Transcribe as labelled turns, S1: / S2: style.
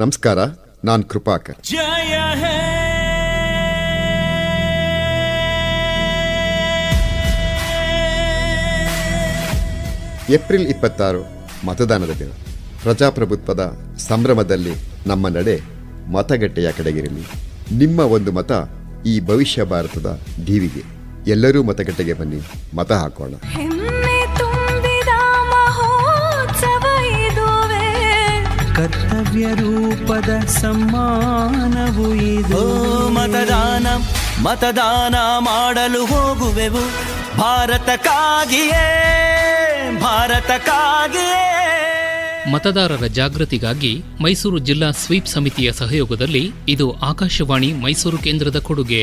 S1: ನಮಸ್ಕಾರ ನಾನು ಕೃಪಾಕರ್.
S2: ಜಯ
S1: ಏಪ್ರಿಲ್ ಇಪ್ಪತ್ತಾರು ಮತದಾನದ ದಿನ. ಪ್ರಜಾಪ್ರಭುತ್ವದ ಸಂಭ್ರಮದಲ್ಲಿ ನಮ್ಮ ನಡೆ ಮತಗಟ್ಟೆಯ ಕಡೆಗಿರಲಿ. ನಿಮ್ಮ ಒಂದು ಮತ ಈ ಭವಿಷ್ಯ ಭಾರತದ ಡಿವಿಗೆ ಎಲ್ಲರೂ ಮತಗಟ್ಟೆಗೆ ಬನ್ನಿ ಮತ ಹಾಕೋಣ.
S3: ಕರ್ತವ್ಯ ರೂಪದ ಸಮ್ಮಾನವು ಇದು.
S2: ಮತದಾನ ಮತದಾನ ಮಾಡಲು ಹೋಗುವೆವು. ಭಾರತಕ್ಕಾಗಿಯೇ ಭಾರತಕ್ಕಾಗಿಯೇ.
S4: ಮತದಾರರ ಜಾಗೃತಿಗಾಗಿ ಮೈಸೂರು ಜಿಲ್ಲಾ ಸ್ವೀಪ್ ಸಮಿತಿಯ ಸಹಯೋಗದಲ್ಲಿ ಇದು ಆಕಾಶವಾಣಿ ಮೈಸೂರು ಕೇಂದ್ರದ ಕೊಡುಗೆ.